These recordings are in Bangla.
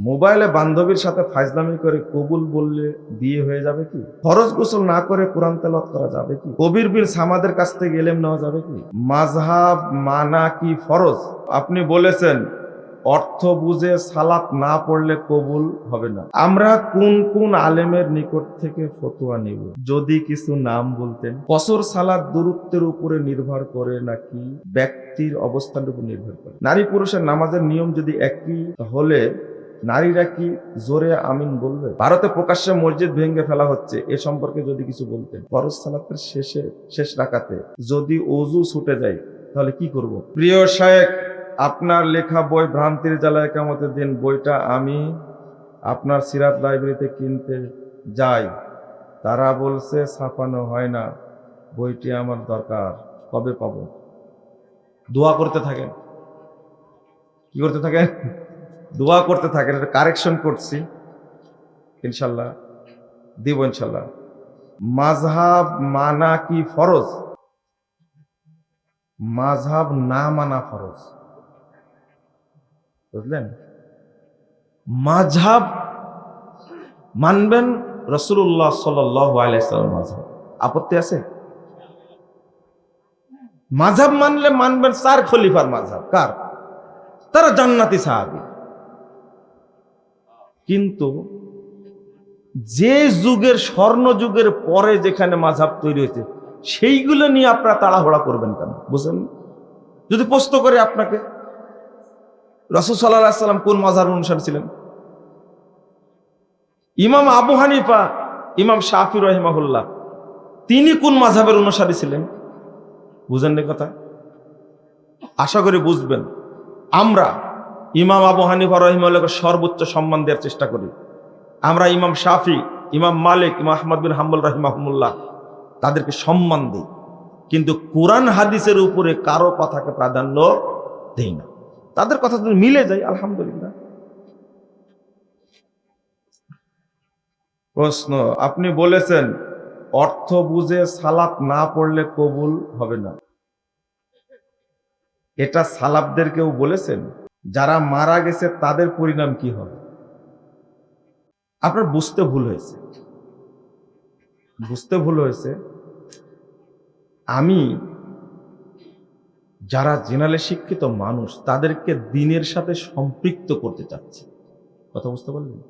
মোবাইলে বান্ধবীর সাথে ফাইজলামি করে কবুল বললে বিয়ে হয়ে যাবে কি? ফরজ গোসল না করে কোরআন তেলাওয়াত করা যাবে কি? কবির বীর সামাদের কাছ থেকে এলেম নেওয়া যাবে কি? মাযহাব মানা কি ফরজ? আপনি বলেছেন, অর্থ বুঝে সালাত না পড়লে কবুল হবে না। আমরা কোন কোন আলেমের নিকট থেকে ফতোয়া নিব? যদি কিছু নাম বলতেন। কসর সালাত দূরত্বের উপরে নির্ভর করে নাকি ব্যক্তির অবস্থানের উপর নির্ভর করে? নারী পুরুষের নামাজের নিয়ম যদি একই হলে নারীরা কি জোরে আমিন বলবে? ভারতে প্রকাশ্যে মসজিদ ভেঙে ফেলা হচ্ছে, এ সম্পর্কে যদি কিছু বলতেন। ফরজ সালাতের শেষে, শেষ রাখাতে যদি অজু ছুটে যায়, তাহলে কি করব? প্রিয় শায়েক আপনার লেখা বই ভ্রান্তির জ্বালায় কেমতের দিন, বইটা আমি আপনার সিরাত লাইব্রেরিতে কিনতে যাই। তারা বলছে, ছাপানো হয় না, বইটি আমার দরকার, কবে পাবো? দোয়া করতে থাকেন। কি করতে থাকেন? দোয়া করতে থাকেন এটা কারেকশন করছি। ইনশাল্লাহ, দিব ইনশাল্লাহ। মাঝহাব মানা কি ফরজ? মাঝহাব না মানা ফরজ। বুঝলেন? মাঝহাব মানবেন রসুল্লাহ সাল্লাম মাঝহাব আপত্তি আছে? মাঝহাব মানলে মানবেন চার খলিফার মাঝহাব কার? তারা জান্নাতি সাহাবি। কিন্তু যে যুগের স্বর্ণ যুগের পরে যেখানে মাঝহাব তৈরি হয়েছে, সেইগুলো নিয়ে আপনারা তাড়াহুড়া করবেন কেন? বুঝলেন? যদি প্রশ্ন করে আপনাকে, রসুল সাল্লাহ সাল্লাম কোন মাঝার অনুসারী ছিলেন? ইমাম আবু হানিফা, ইমাম শাহি রহিমাহুল্লাহ, তিনি কোন মাঝাবের অনুসারী ছিলেন? বুঝেন কথা? আশা করি বুঝবেন। আমরা ইমাম আবু হানিফা রহিমাল্লাহকে সর্বোচ্চ সম্মান দেওয়ার চেষ্টা করি। আমরা ইমাম শাফি, ইমাম মালিক, ইমাম আহমদ বিন হাম্বল রহিমাহমুল্লাহ তাদেরকে সম্মান দিই। কিন্তু কোরআন হাদিসের উপরে কারও কথাকে প্রাধান্য দেই না। তাদের কথা যদি মিলে যায়, আলহামদুলিল্লাহ। প্রশ্ন, আপনি বলেছেন, অর্থ বুঝে সালাত না পড়লে কবুল হবে না। এটা সালাবদের কেউ বলেছেন? যারা মারা গেছে, তাদের পরিণাম কি হবে? আপনার বুঝতে ভুল হয়েছে। বুঝতে ভুল হয়েছে। আমি যারা জেনালে শিক্ষিত মানুষ, তাদেরকে দিনের সাথে সম্পৃক্ত করতে চাচ্ছি। কথা বুঝতে পারলেন?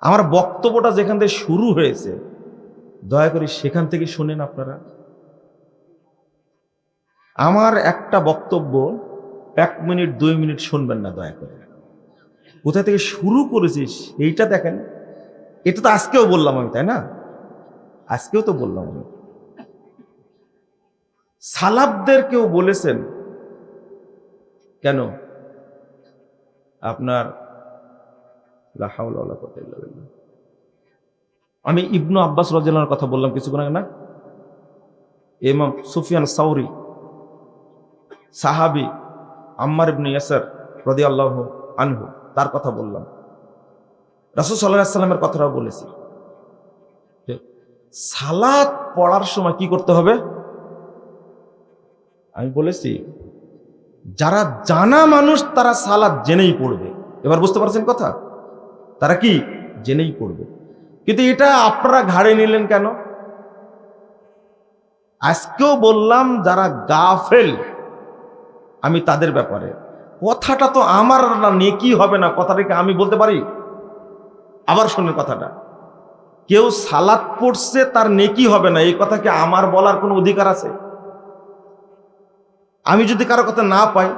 আমার বক্তব্যটা যেখান থেকে শুরু হয়েছে, দয়া করে সেখান থেকে শোনেন আপনারা। আমার একটা বক্তব্য এক মিনিট, দুই মিনিট শুনবেন না, দয়া করে। কোথা থেকে শুরু করেছিস? এইটা দেখেন। এটা তো আজকেও বললাম আমি, তাই না? আজকেও তো বললাম আমি। সালাবদের কেউ বলেছেন, কেন? আপনার। আমি ইবনু আব্বাস রাজিয়াল্লাহর কথা বললাম কিছুক্ষণ আগে, না? ইমাম সুফিয়ান সাউরি, সাহাবি আম্মার ইবনে ইয়াসার আল্লাহ আনহু, তার কথা বললাম। রাসূল আলাইহি সাল্লামের কথাটাও বলেছি যে, সালাত পড়ার সময় কি করতে হবে? আমি বলেছি, যারা জানা মানুষ, তারা সালাদ জেনেই পড়বে। এবার বুঝতে পারছেন কথা? তারা কি? জেনেই পড়বে। কিন্তু এটা আপনারা ঘাড়ে নিলেন কেন? আজকেও বললাম, যারা গাফেল আমি তাদের ব্যাপারে। কথাটা তো আমার না, নেকি হবে না কথাটাকে আমি বলতে পারি? আবার শোনেন কথাটা। কেউ সালাত পড়ছে, তার নেকি হবে না, এই কথাকে আমার বলার কোনো অধিকার আছে? আমি যদি কারও কথা না পাই,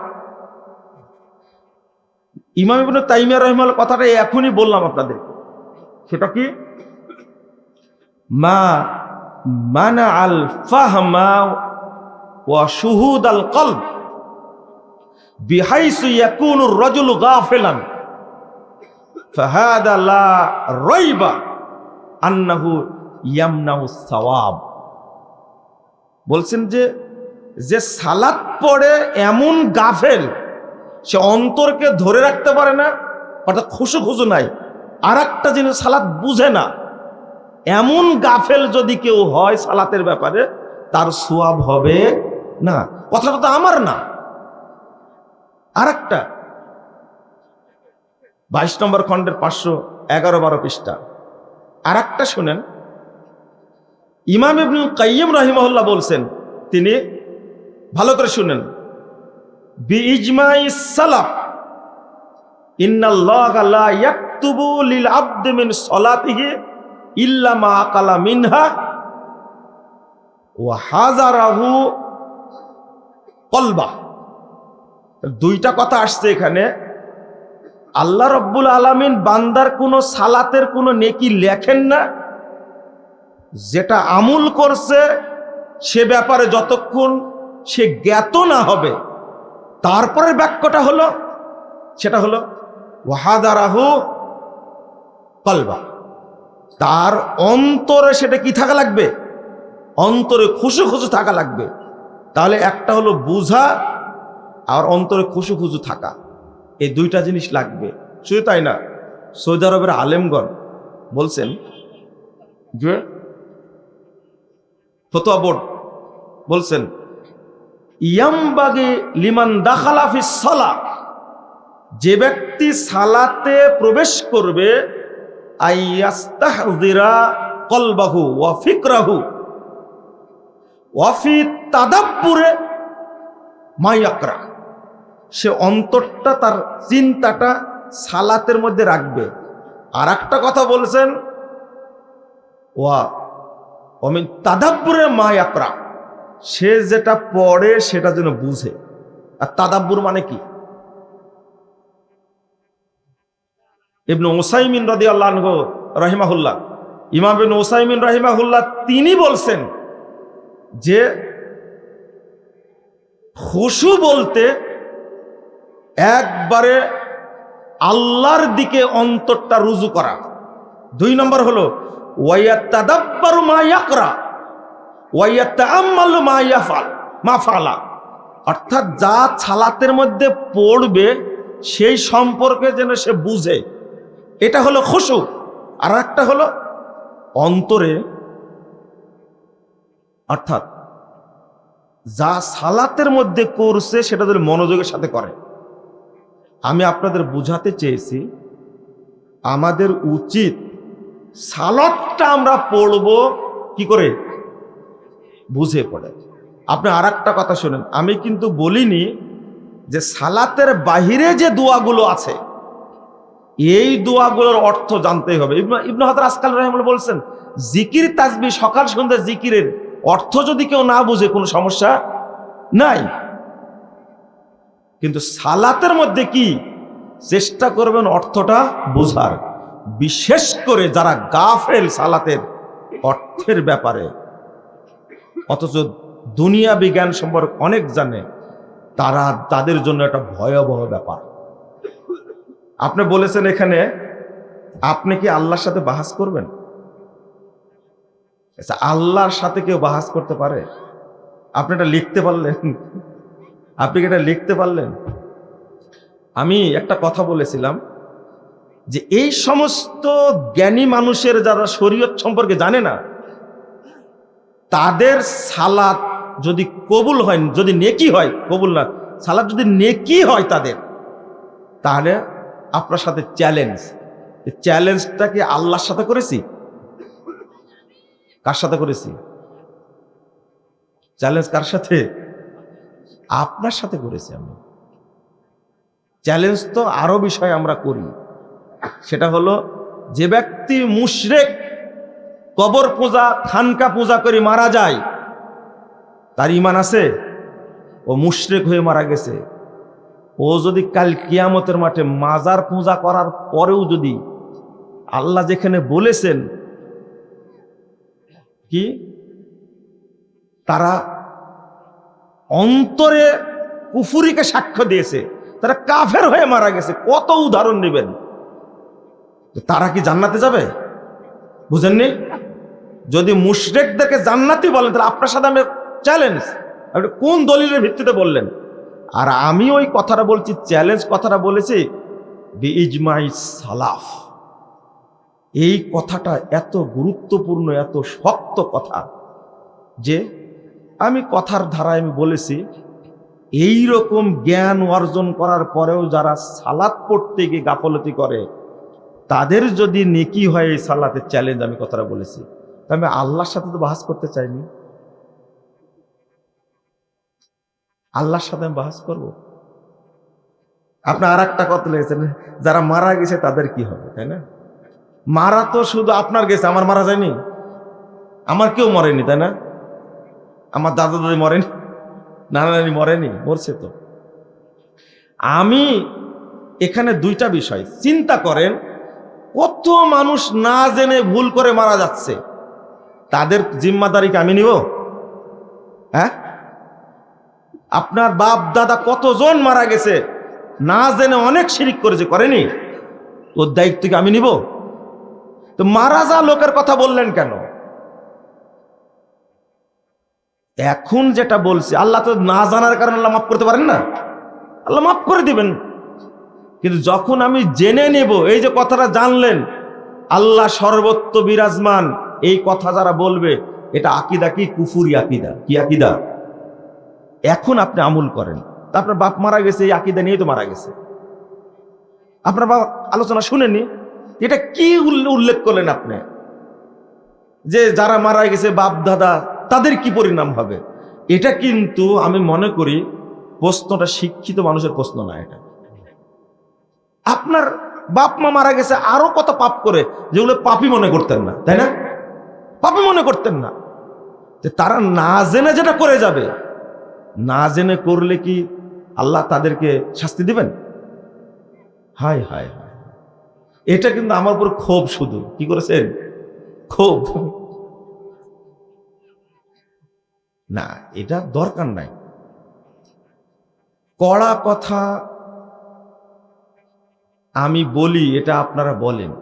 ইমাম ইবনে তাইমিয়া রহিমাল কথাটা এখনই বললাম আপনাদের। সেটা কি? মা মানা আল ফাহমা ওয়া শুহুদ আল কলব। লা বলছেন যে যে সালাত পড়ে এমন গাফেল, সে অন্তরকে ধরে রাখতে পারে না, অর্থাৎ খুশু খুশু নাই আর একটা জিনিস সালাত বুঝে না, এমন গাফেল যদি কেউ হয় সালাতের ব্যাপারে, তার সোয়াব হবে না। কথাটা তো আমার না। আর একটা বাইশ নম্বর খণ্ডের পাঁচশো এগারো বারো পৃষ্ঠা। আর একটা শুনেন। ইমাম ইবনুল কাইয়িম রহিমহল্লা বলছেন, তিনি ভালো করে শুনেন। বি ইজমাই সালাফ হাজারাহু কলবা দুইটা কথা আসছে এখানে। আল্লাহ রব্বুল আলামিন বান্দার কোনো সালাতের কোনো নেকি লেখেন না। যেটা আমুল করছে, সে ব্যাপারে যতক্ষণ সে জ্ঞাত না হবে, তারপরে বাক্যটা হলো, সেটা হলো, ওয়াহাদারাহু কলবা। তার অন্তরে সেটা কি থাকা লাগবে? অন্তরে খুশু খুশু থাকা লাগবে। তাহলে একটা হলো বুঝা আর অন্তরে খুশু খুশু থাকা। এই দুইটা জিনিস লাগবে। শুধু তাই না, সৌদি আরবের আলেমগণ বলছেন যে বোর্ড বলছেন, ইয়ামবাগে লিমান দাখালাফি সালা, যে ব্যক্তি সালাতে প্রবেশ করবে, আইয়াস্তাহজিরা কলবাহু ওয়া ফিকরাহু ওয়াফি তাদাব্বুরে মাইয়াকরা সে অন্তরটা তার চিন্তাটা সালাতের মধ্যে রাখবে। আর একটা কথা বলছেন, ওয়া, অমিন তাদাব্বুরে মায়াকরা সে যেটা পড়ে সেটা যেন বুঝে। আর তাদাব্বুর মানে কি? ইবনু ওসাইমিন রদি আল্লাহ রহিমাহুল্লাহ, ইমাম ওসাইমিন রহিমাহুল্লাহ তিনি বলছেন যে খুশু বলতে একবারে আল্লাহর দিকে অন্তরটা রুজু করা। দুই নম্বর হলো, ওয়াইয়াত্তাদাব্বারু মা ইয়াকরা, ওয়াইয়াত্তাআম্মালু মা ইয়াফাল মা ফালা অর্থাৎ যা ছালাতের মধ্যে পড়বে, সেই সম্পর্কে যেন সে বুঝে। এটা হলো খুশু। আর একটা হলো, অন্তরে অর্থাৎ যা সালাতের মধ্যে করছে, সেটা যদি মনোযোগের সাথে করে। আমি আপনাদের বুঝাতে চেয়েছি, আমাদের উচিত সালাদটা আমরা পড়ব কি করে? বুঝে পড়ে। আপনি আর কথা শুনেন, আমি কিন্তু বলিনি যে সালাতের বাহিরে যে দোয়াগুলো আছে, এই দোয়াগুলোর অর্থ জানতেই হবে। ইবনু আসকাল রহমান বলছেন, জিকির তাজবি সকাল সন্ধ্যা জিকিরের অর্থ যদি কেউ না বুঝে, কোনো সমস্যা নাই। কিন্তু সালাতের মধ্যে কি? চেষ্টা করবেন অর্থটা বোঝার। বিশেষ করে যারা গাফেল সালাতের অর্থের ব্যাপারে। অথচ দুনিয়া বিজ্ঞান সম্পর্কে অনেক জানে, তারা তাদের জন্য একটা ভয়াবহ ব্যাপার। আপনি বলেছেন এখানে, আপনি কি আল্লাহর সাথে বাহাস করবেন? আচ্ছা আল্লাহর সাথে কেউ বাহাস করতে পারে? আপনি এটা লিখতে পারলেন? আপনি কি এটা লিখতে পারলেন? আমি একটা কথা বলেছিলাম যে এই সমস্ত জ্ঞানী মানুষের যারা শরীয়ত সম্পর্কে জানে না, তাদের সালাত যদি কবুল হয়, যদি নেকি হয়, কবুল না, সালাত যদি নেকি হয় তাদের, তাহলে আপনার সাথে চ্যালেঞ্জ চ্যালেঞ্জটা কি আল্লাহর সাথে করেছি? কার সাথে করেছি? চ্যালেঞ্জ কার সাথে? আপনার সাথে করেছি আমি। চ্যালেঞ্জ তো আরও বিষয় আমরা করি। সেটা হলো, যে ব্যক্তি মুশরেক কবর পূজা, খানকা পূজা করে মারা যায়, তার ইমান আছে? ও মুশরেক হয়ে মারা গেছে। ও যদি কাল কিয়ামতের মাঠে মাজার পূজা করার পরেও যদি আল্লাহ যেখানে বলেছেন, কি? তারা অন্তরে কুফুরিকে সাক্ষ্য দিয়েছে। তারা কাফের হয়ে মারা গেছে। কত উদাহরণ নেবেন? তারা কি জান্নাতে যাবে? বুঝেননি? যদি মুশরেকদেরকে জান্নাতি বলেন, তাহলে আপনার সাথে আমি চ্যালেঞ্জ আপনি কোন দলিলের ভিত্তিতে বললেন? আর আমি ওই কথাটা বলছি চ্যালেঞ্জ কথাটা বলেছি বি ইজমাই সালাফ। এই কথাটা এত গুরুত্বপূর্ণ, এত শক্ত কথা যে আমি কথার ধারায় আমি বলেছি এই রকম জ্ঞান অর্জন করার পরেও যারা সালাত পড়তে গিয়ে গাফলতি করে, তাদের যদি নেকি হয় এই সালাতের চ্যালেঞ্জ আমি কথাটা বলেছি। আমি আল্লাহর সাথে তো বাহাস করতে চাইনি। আল্লাহর সাথে আমি বাহাস করব? আপনি আর একটা কথা লেগেছেন যারা মারা গেছে তাদের কি হবে, তাই না? মারা তো শুধু আপনার গেছে, আমার মারা যায়নি। আমার কেউ মরেনি, তাই না? আমার দাদা দাদি মরেনি, নানা নানি মরেনি, মরছে তো। আমি এখানে দুইটা বিষয়। চিন্তা করেন, কত মানুষ না জেনে ভুল করে মারা যাচ্ছে। তাদের জিম্মাদারিকে আমি নিব? হ্যাঁ? আপনার বাপ, দাদা কতজন মারা গেছে, না জেনে অনেক শিরিক করেছে, করেনি? ওর দায়িত্ব কি আমি নিব? তো মারা যা লোকের কথা বললেন কেন? এখন যেটা বলছি, আল্লাহ তো না জানার কারণে আল্লাহ মাফ করতে পারেন না? আল্লাহ মাফ করে দিবেন। কিন্তু যখন আমি জেনে নেব, এই যে কথাটা জানলেন, আল্লাহ সর্বত্র বিরাজমান, এই কথা যারা বলবে, এটা আকিদা কি? কুফুরি আকিদা। কি আকিদা? এখন আপনি আমুল করেন। আপনার বাপ মারা গেছে, এই আকিদা নিয়েই তো মারা গেছে। আপনার বাপ আলোচনা শুনেনি এটা কি উল্লেখ করলেন আপনি? যে যারা মারা গেছে, বাপ, দাদা তাদের কি পরিণাম হবে? এটা কিন্তু আমি মনে করি প্রশ্নটা শিক্ষিত মানুষের প্রশ্ন না এটা। আপনার বাপ মা মারা গেছে, আরও কত পাপ করে যেগুলো পাপই মনে করতেন না, তাই না? পাপই মনে করতেন না। তারা না জেনে যেটা করে যাবে, না জেনে করলে কি আল্লাহ তাদেরকে শাস্তি দিবেন? হায় হায় হায়। এটা কিন্তু আমার উপর ক্ষোভ শুধু। কি করেছেন? ক্ষোভ। না, এটা দরকার নাই। কড়া কথা আমি বলি, এটা আপনারা বলেন।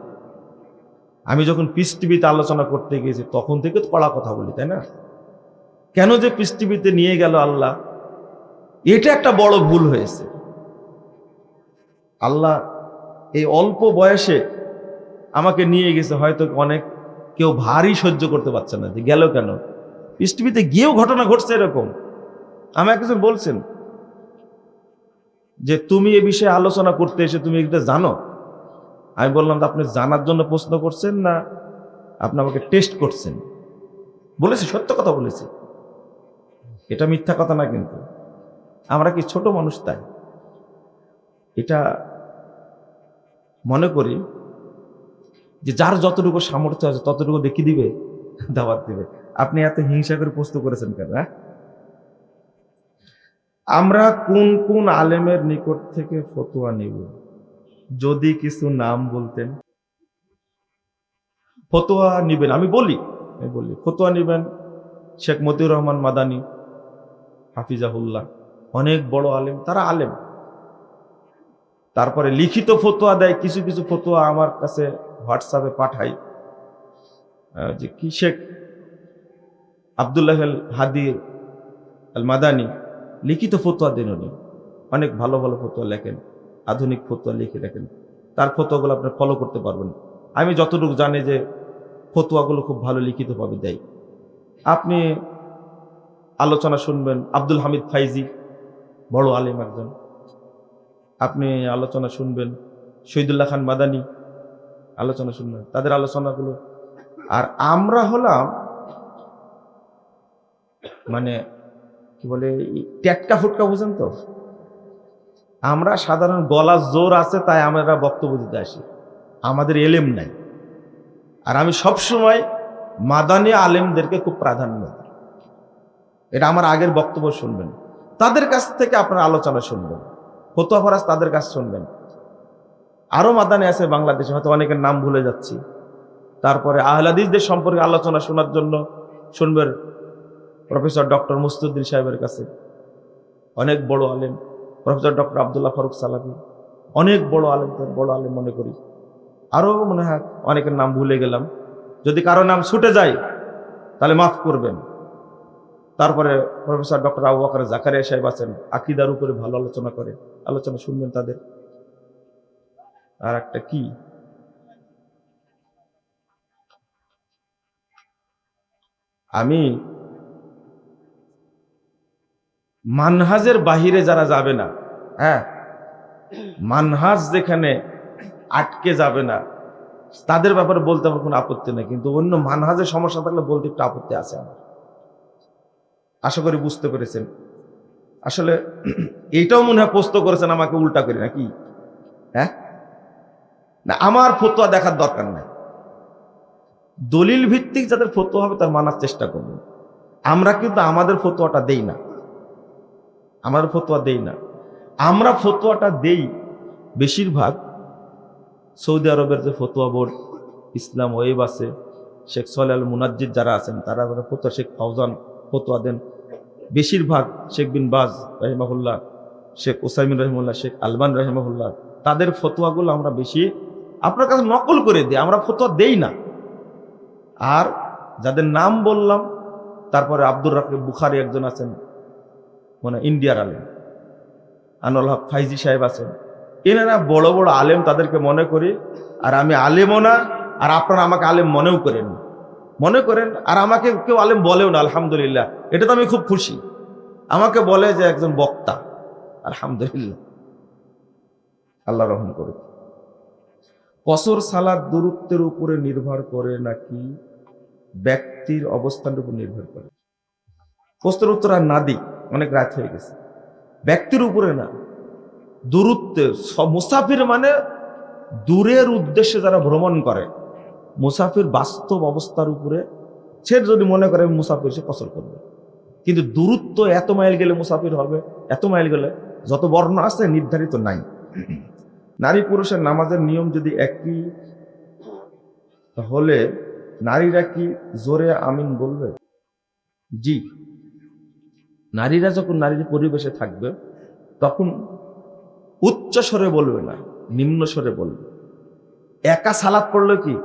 আমি যখন পিস আলোচনা করতে গিয়েছি, তখন থেকে তো কড়া কথা বলি, তাই না? কেন যে পিস নিয়ে গেল আল্লাহ? এটা একটা বড় ভুল হয়েছে। আল্লাহ এই অল্প বয়সে আমাকে নিয়ে গেছে, হয়তো অনেক কেউ ভারী সহ্য করতে পারছে না, যে গেল কেন? টিভিতে গিয়েও ঘটনা ঘটছে এরকম। আমাকে একজন বলছেন যে, তুমি এ বিষয়ে আলোচনা করতে এসে তুমি এটা জানো? আমি বললাম যে আপনি জানার জন্য প্রশ্ন করছেন না? আপনি আমাকে টেস্ট করছেন। বলেছি, সত্য কথা বলেছি। এটা মিথ্যা কথা না কিন্তু। আমরা কি ছোট মানুষ তাই? এটা মনে করি যে, যার যতটুকু সামর্থ্য আছে ততটুকু দেখিয়ে দিবে, দাওয়াত দিবে। আপনি এত হিংসা করে প্রশ্ন করেছেন কেন হ্যাঁ? আমরা কোন কোন আলেমের নিকট থেকে ফতোয়া নিব? যদি কিছু নাম বলতেন। ফতোয়া নিবেন, আমি বলি বলি, ফতোয়া নিবেন শেখ মতিউর রহমান মাদানি, হাফিজাহুল্লাহ, অনেক বড় আলেম, তারা আলেম। তারপরে লিখিত ফতোয়া দেয়, কিছু কিছু ফতোয়া আমার কাছে হোয়াটসঅ্যাপে পাঠাই। যে কি শেখ আবদুল্লাহ আল হাদি আল মাদানি লিখিত ফতোয়া দেন উনি। অনেক ভালো ভালো ফতোয়া লেখেন, আধুনিক ফতোয়া লিখে রাখেন। তার ফতোয়াগুলো আপনি ফলো করতে পারবেন। আমি যতটুকু জানি যে ফতোয়াগুলো খুব ভালো লিখিতভাবে দেয়। আপনি আলোচনা শুনবেন, আব্দুল হামিদ ফাইজি, বড় আলিম একজন। আপনি আলোচনা শুনবেন, শহীদুল্লাহ খান মাদানি, আলোচনা শুনবেন। তাদের আলোচনাগুলো। আর আমরা হলাম মানে কি বলে ট্যাটকা ফুটকা বুঝেন তো? আমরা সাধারণ গলা জোর আছে, তাই আমরা বক্তব্য দিতে আসি। আমাদের এলেম নাই। আর আমি সবসময় মাদানি আলেমদেরকে খুব প্রাধান্য দিই। এটা আমার আগের বক্তব্য শুনবেন। তাদের কাছ থেকে আপনার আলোচনা শুনবেন। ফতোয়া ফরাজ তাদের কাছ শুনবেন। আরও মাদানি আছে বাংলাদেশে, হয়তো অনেকের নাম ভুলে যাচ্ছি। তারপরে আহলাদিসদের সম্পর্কে আলোচনা শোনার জন্য শুনবেন প্রফেসর ডক্টর মুস্তুদ্দিন সাহেবের কাছে। অনেক বড় আলেম। প্রফেসর ডক্টর আবদুল্লাহ ফারুক সালামি। অনেক বড় আলেম, তার বড় আলেম মনে করি। আরও মনে হয় অনেকের নাম ভুলে গেলাম। যদি কারও নাম ছুটে যায়, তাহলে মাফ করবেন। তারপরে প্রফেসর ডক্টর আবু বকর জাকারিয়া সাহেব আছেন, আকিদার উপরে ভালো আলোচনা করে। আলোচনা শুনবেন তাদের। আর একটা কি? আমি মানহাজের বাহিরে যারা যাবে না হ্যাঁ? মানহাজ যেখানে আটকে যাবে না, তাদের ব্যাপারে বলতে আমার কোনো আপত্তি নেই, কিন্তু অন্য মানহাজের সমস্যা থাকলে বলতে একটু আপত্তি আছে আমার। আশা করি বুঝতে পেরেছেন। আসলে এইটাও মনে হয় প্রস্ত করেছেন, আমাকে উল্টা করি নাকি? হ্যাঁ? না, আমার ফতোয়া দেখার দরকার নাই। দলিল ভিত্তিক যাদের ফতোয়া হবে, তার মানার চেষ্টা করব আমরা কিন্তু আমাদের ফতোয়াটা দেই না। আমাদের ফতোয়া দেই না। আমরা ফতোয়াটা দেই বেশিরভাগ সৌদি আরবের যে ফতোয়া বোর্ড, ইসলাম ওয়েব আছে, শেখ সোহেল মুনাজ্জিদ যারা আছেন, তারা ফতোয়া শেখ ফাউজান ফতোয়া দেন। বেশিরভাগ শেখ বিন বাজ রহিমাহুল্লাহ, শেখ ওসাইমিন রহিমুল্লাহ শেখ আলবান রহিমাহুল্লাহ, তাদের ফতোয়াগুলো আমরা বেশি আপনার কাছে নকল করে দিই, আমরা ফতোয়া দেই না। আর যাদের নাম বললাম, তারপরে আব্দুর রাকিব বুখারি একজন আছেন মানে ইন্ডিয়ার আলেম। আনোয়াল হক ফাইজি সাহেব আছেন। এনারা বড় বড় আলেম তাদেরকে মনে করি, আর আমি আলেমও না, আর আপনারা আমাকে আলেম মনেও করেন মনে করেন, আর আমাকে কেউ আলেম বলেও না, আলহামদুলিল্লাহ। এটা তো আমি খুব খুশি। আমাকে বলে যে একজন বক্তা, আলহামদুলিল্লাহ। আল্লাহ রহম করুক। কসর, সালাদ, দূরত্বের উপরে নির্ভর করে নাকি ব্যক্তির অবস্থানের উপর নির্ভর করে? প্রশ্নের উত্তর আর না দিই। অনেক রাত হয়ে গেছে। ব্যক্তির উপরে না, দূরত্বে মুসাফির মানে দূরের উদ্দেশ্যে যারা ভ্রমণ করে, মুসাফির বাস্তব অবস্থার উপরে সে যদি মনে করে মুসাফির, সে কসর করবে। কিন্তু দূরত্ব এত মাইল গেলে মুসাফির হবে, এত মাইল গেলে যত বর্ণ আছে নির্ধারিত নাই। নারী পুরুষের নামাজের নিয়ম যদি একই হলে নারীরা কি জোরে আমিন বলবে? জি। নারীরা যখন নারীর পরিবেশে থাকবে, তখন উচ্চ স্বরে বলবে না, নিম্ন স্বরে বলবে। একা সালাদ পড়ল কি?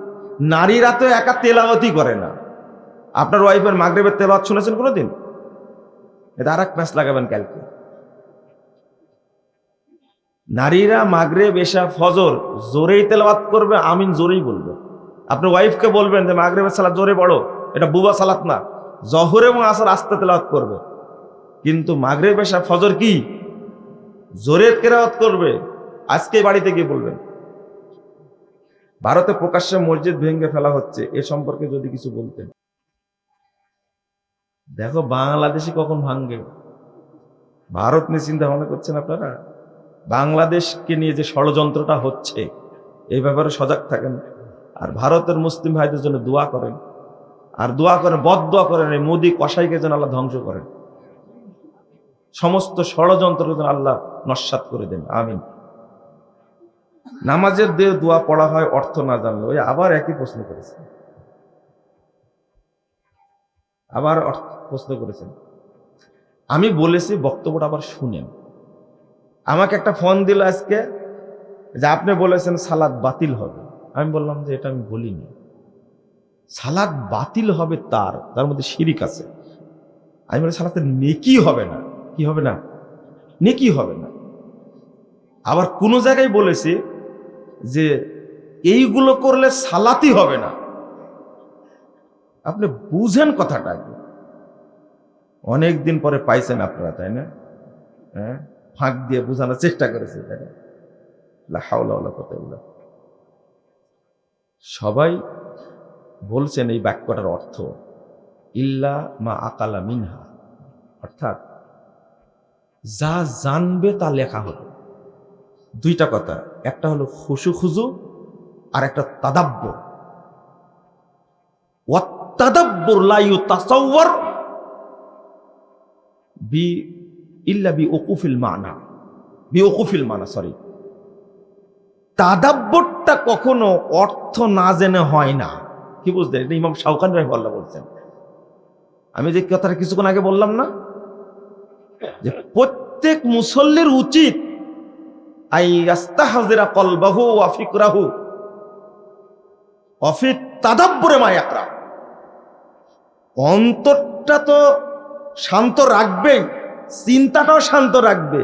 নারীরা তো একা তেলাওয়াতি করে না। আপনার ওয়াইফের মাগরেবের তেলাওয়াত শুনেছেন কোনোদিন? এটা আর এক ম্যাচ লাগাবেন কালকে। নারীরা মাগরেব, এশা, ফজর জোরেই তেলাওয়াত করবে, আমিন জোরেই বলবে। আপনার ওয়াইফকে বলবেন যে, মাগরেবের সালাত জোরে পড়ো। এটা বুবা সালাত না। জহর এবং আসর আস্তে তেলাওয়াত করবে। কিন্তু মাগরেব এশা ফজর কি? জোরে কেরাওয়াত করবে। আজকে বাড়িতে গিয়ে বলবেন। ভারতে প্রকাশ্যে মসজিদ ভেঙে ফেলা হচ্ছে, এ সম্পর্কে যদি কিছু বলতেন। দেখো বাংলাদেশে কখন ভাঙ্গে ভারত নিয়ে চিন্তা ভাবনা করছেন আপনারা? বাংলাদেশকে নিয়ে যে ষড়যন্ত্রটা হচ্ছে এই ব্যাপারে সজাগ থাকেন। আর ভারতের মুসলিম ভাইদের জন্য দোয়া করেন। আর দোয়া করেন, বদ দোয়া করেন, এই মোদী কসাইকে যেন আল্লাহ ধ্বংস করেন। সমস্ত ষড়যন্ত্র আল্লাহ নস্বাত করে দেন। আমিন। নামাজের দিয়ে দোয়া পড়া হয়, অর্থ না জানলে। ওই আবার একই প্রশ্ন করেছে আবার প্রশ্ন করেছেন। আমি বলেছি, বক্তব্যটা আবার শুনেন। আমাকে একটা ফোন দিল আজকে যে আপনি বলেছেন, সালাদ বাতিল হবে। আমি বললাম যে, এটা আমি বলিনি। সালাদ বাতিল হবে তার তার মধ্যে শিরিক আছে। আমি বলি সালাতে নেকি হবে না। কি হবে না? নেকি হবে না। আবার কোনো জায়গায় বলেছে যে এইগুলো করলে সালাতি হবে না। আপনি বুঝেন কথাটা। অনেক দিন পরে পাইছেন আপনারা, তাই না? হ্যাঁ? ফাঁক দিয়ে বোঝানোর চেষ্টা করেছে, তাই হাওলা। সবাই বলছেন এই বাক্যটার অর্থ, ইল্লা মা আকালা মিনহা। অর্থাৎ যা জানবে তা লেখা হবে। দুইটা কথা, একটা হলো খুশু খুজু আর একটা তাদাব্য ওয়াত্তাদাব্বুর লা ইউতাসাওয়ার বি ইল্লা বি ওকুফিল মানা। বি ওকুফিল মানা, সরি। তাদাব্বরটা কখনো অর্থ না জেনে হয় না। কি এটা ইমাম শাহখান রাহিমাল্লাহ বলছেন। আমি যে কথাটা কিছুক্ষণ আগে বললাম না যে প্রত্যেক মুসল্লির উচিত আই আস্তাহাজিরা কলবাহু ওয়া ফিকরাহু অফি তাদাব্বরে মায়াকরা অন্তরটা তো শান্ত রাখবেই, চিন্তাটাও শান্ত রাখবে।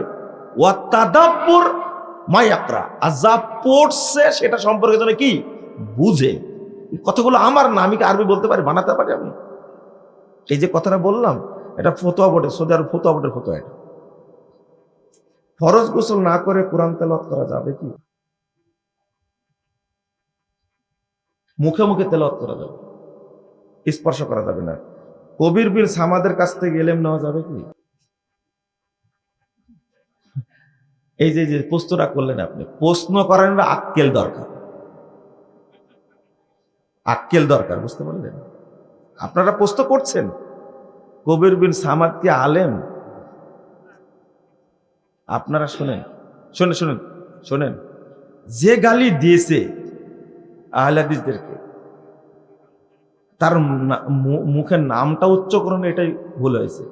ওয়া তাদাব্বুর মায়াকরা আর যা পড়ছে সেটা সম্পর্কে যেন কি? বুঝে। কথাগুলো আমার না, আমি আরবি বলতে পারি, বানাতে পারি আমি? এই যে কথাটা বললাম এটা ফতোয়া বোর্ডে সৌদি আরব ফতোয়া বোর্ডের ফতোয়া এটা। ফরজ গোসল না করে কোরআন তেলাওয়াত করা যাবে কি? মুখে মুখে তেলাওয়াত করা যাবে। স্পর্শ করা যাবে না। কবির বিন সামাদের কাছ থেকে এলেম নেওয়া যাবে কি? এই যে যে প্রশ্নটা করলেন আপনি, প্রশ্ন করেন আক্কেল দরকার। আক্কেল দরকার, বুঝতে পারলেন? আপনারা প্রশ্ন করছেন? কবির বিন সামাদ কি আলেম? আপনারা শোনেন শোনেন শোনেন শোনেন। যে গালি দিয়েছে আহলাদিসদেরকে, তার মুখের নামটা উচ্চকরণ এটাই ভুল হয়েছে।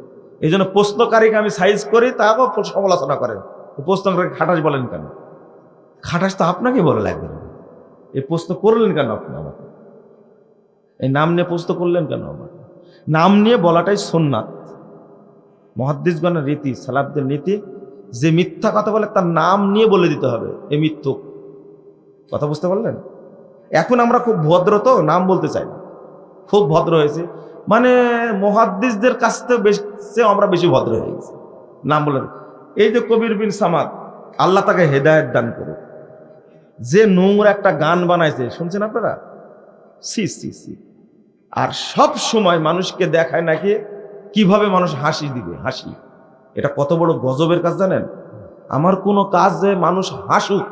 এই জন্য প্রশ্নকারীকে আমি সাইজ করি তাকেও সমালোচনা করেন। তো প্রশ্নকারীকে খাটাস বলেন কেন? খাটাস তো আপনাকে বলে লাগবে। এই প্রশ্ন করলেন কেন আপনি আমাকে? এই নাম নিয়ে প্রশ্ন করলেন কেন আমাকে? নাম নিয়ে বলাটাই সোননাথ মহাদ্দিসগণের রীতি সালাবদের নীতি, যে মিথ্যা কথা বলে তার নাম নিয়ে বলে দিতে হবে, এ মিথ্যুক কথা বুঝতে পারলেন? এখন আমরা খুব ভদ্র তো, নাম বলতে চাই না। খুব ভদ্র হয়েছে। মানে মহাদ্দিসদের কাছ থেকে আমরা বেশি ভদ্র হয়ে গেছি। নাম বলে এই যে কবির বিন সামাদ, আল্লাহ তাকে হেদায়ত দান করে যে নোংরা একটা গান বানাইছে, শুনছেন আপনারা? সি সি সি। আর সব সময় মানুষকে দেখায় নাকি কীভাবে মানুষ হাসি দিবে, হাসি। এটা কত বড় গজবের কাজ জানেন? আমার কোনো কাজ যে মানুষ হাসুক,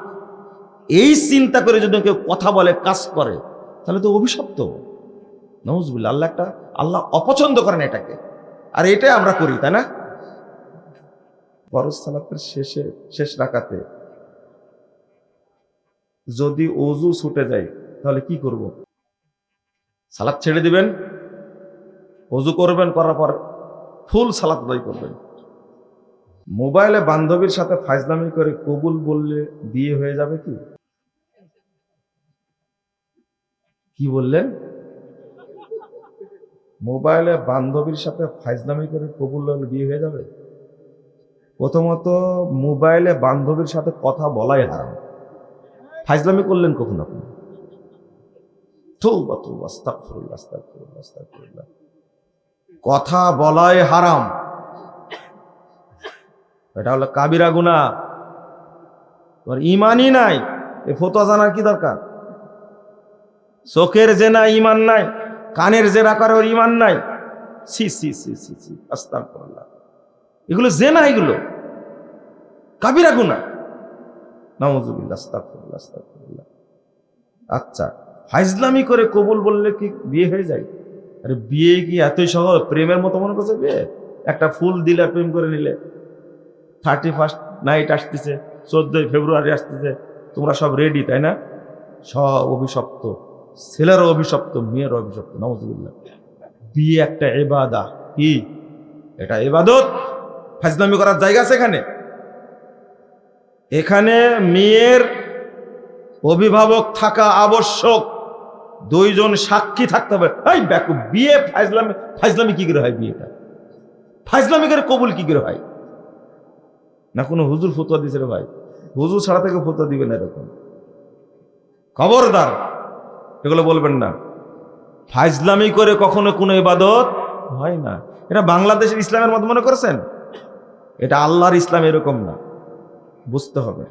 এই চিন্তা করে যদি কেউ কথা বলে, কাজ করে, তাহলে তো অভিশপ্ত। নজবুল্লা আল্লাহ একটা, আল্লাহ অপছন্দ করেন এটাকে। আর এটাই আমরা করি, তাই না? ফরজ সালাতের শেষে, শেষ রাখাতে যদি অজু ছুটে যায়, তাহলে কি করব? সালাদ ছেড়ে দিবেন, অজু করবেন, করার পর ফুল সালাত আদায় করবেন। মোবাইলে বান্ধবীর সাথে ফাইজলামি করে কবুল বললে বিয়ে হয়ে যাবে কি? কি বললেন? মোবাইলে বান্ধবীর সাথে ফাইজলামি করে কবুল বললে বিয়ে হয়ে যাবে? প্রথমত, মোবাইলে বান্ধবীর সাথে কথা বলাই হারাম। ফাইজলামি করলেন কখন আপনি? তৌবা তৌবা, আস্তাগফিরুল্লাহ আস্তাগফিরুল্লাহ আস্তাগফিরুল্লাহ। কথা বলায় হারাম। এটা হলো কাবিরা গুনা তোমার ইমানই নাই। এ ফতোয়া জানার কি দরকার? চোখের জেনা ইমান নাই, কানের জেনা করে ওর ইমান নাই। সি সি সি সি সি আস্তাগফিরুল্লাহ। এগুলো জেনা, এগুলো। কাবিরা গুনা নাউজুবিল্লাহ, আস্তাগফিরুল্লাহ আস্তাগফিরুল্লাহ। আচ্ছা। ফাইজলামি করে কবুল বললে কি বিয়ে হয়ে যায়? আরে বিয়ে কি এতই সহজ? প্রেমের মতো মনে করছে বিয়ে? একটা ফুল দিলে প্রেম করে নিলে। থার্টি ফার্স্ট নাইট আসতেছে, চোদ্দই ফেব্রুয়ারি আসতেছে, তোমরা সব রেডি তাই না? সব অভিশপ্ত, ছেলেরও অভিশপ্ত মেয়ের অভিশপ্ত নজরুল্লাহ বিয়ে একটা এবাদা কি? এটা এবাদত ফাজলামি করার জায়গা আছে এখানে? এখানে মেয়ের অভিভাবক থাকা আবশ্যক। দুইজন সাক্ষী থাকতে হবে। এই ব্যাকু, বিয়ে ফাইজলামি ফাইজলামি কি করে হয় বিয়েটা? ফাইজলামি করে কবুল কি করে হয়? না কোনো হুজুর ফতুয়া দিছে রে ভাই? হুজুর ছাড়া থেকে ফতুয়া দিবে না এরকম। খবরদার, এগুলো বলবেন না। ফাইজলামি করে কখনো কোনো ইবাদত হয় না। এটা বাংলাদেশের ইসলামের মতো মনে করেছেন? এটা আল্লাহর ইসলাম এরকম না। বুঝতে হবে।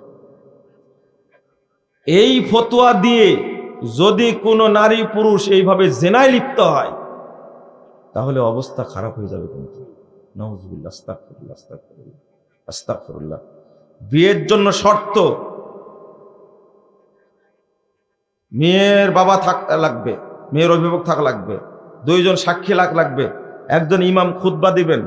এই ফতোয়া দিয়ে যদি কোনো নারী পুরুষ এইভাবে জেনায় লিপ্ত হয়, তাহলে অবস্থা খারাপ হয়ে যাবে কিন্তু। বিয়ের জন্য শর্ত, মেয়ের বাবা থাক লাগবে, মেয়ের অভিভাবক থাকা লাগবে, দুইজন সাক্ষী লাগ লাগবে, একজন ইমাম খুতবা দিবেন,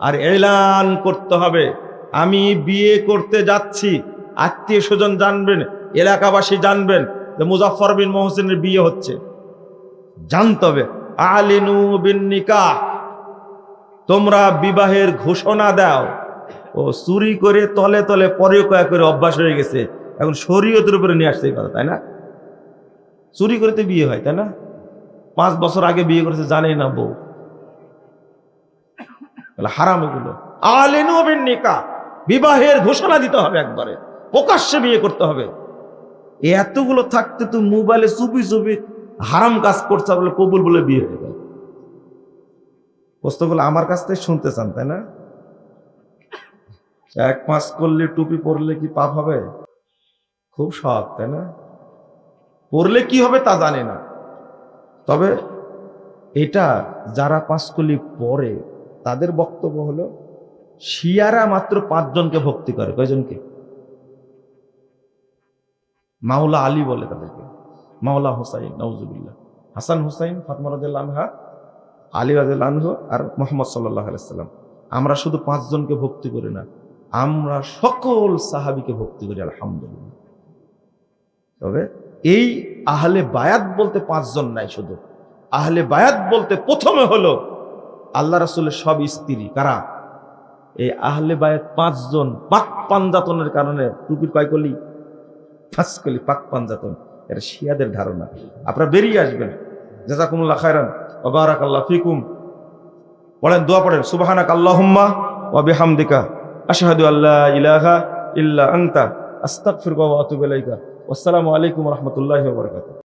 আর এলান করতে হবে, আমি বিয়ে করতে যাচ্ছি, আত্মীয় স্বজন জানবেন, এলাকাবাসী জানবেন যে মুজাফর বিন মোহসেনের বিয়ে হচ্ছে। জানতে হবে, আলিনু বিন নিকাহ, তোমরা বিবাহের ঘোষণা দাও। ও চুরি করে তলে তলে পরে কয়া করে অভ্যাস হয়ে গেছে। এখন শরীয়তের উপরে নিয়ে আসছে কথা, তাই না? চুরি করে তো বিয়ে হয়, তাই না? পাঁচ বছর আগে বিয়ে করেছে, জানেই না বউ। হারাম এগুলো আলেনু বিন নিকাহ, বিবাহের ঘোষণা দিতে হবে একবারে। প্রকাশ্যে বিয়ে করতে হবে। এতগুলো থাকতে তো মোবাইলে চুপি চুপি হারাম কাজ করছে বলে কবুল বলে বিয়ে হয়ে গেল। প্রশ্নগুলো আমার কাছ থেকে শুনতে চান, তাই না? এক পাঁচ করলে টুপি পরলে কি পাপ হবে? খুব সৎ, তাই না? পড়লে কি হবে তা জানে না। তবে এটা যারা পাঁচকলি পড়ে তাদের বক্তব্য হলো, শিয়ারা মাত্র পাঁচজনকে ভক্তি করে। কয়জনকে? মাওলা আলী বলে তাদেরকে। মাওলা হোসাইন নওজুবিল্লাহ হাসান হুসাইন, ফাতমা আনহা, আলী আনহু আর মোহাম্মদ সাল্লাল্লাহু আলাইহি সাল্লাম আমরা শুধু পাঁচজনকে ভক্তি করি না, আমরা সকল সাহাবীকে ভক্তি করি, আলহামদুলিল্লাহ। তবে এই আহলে বায়াত বলতে পাঁচজন নাই শুধু। আহলে বায়াত বলতে প্রথমে হলো আল্লাহ রাসূলের সব স্ত্রী, কারা? এই আহলে বায়াত পাঁচজন পাক পাঞ্জাতনের কারণে টুপির কয় কলি পাঁচ কলি পাক পাঞ্জাতন এটা শিয়াদের ধারণা। আপনারা বেরিয়ে আসবেন। জাজাকুমুল্লাহ খায়রান ওবারাক আল্লাহ ফিকুম। বলেন দোয়া পড়েন। সুবহানাক আল্লাহুম্মা ওয়া বিহামদিকা। আশহাদু আল্লাহ ইলাহা ইল্লা আনতা। আস্তাগফিরুকা ওয়া আতুবু ইলাইকা। আসসালামু আলাইকুম ওয়া রাহমাতুল্লাহি ওয়া বারাকাতুহু।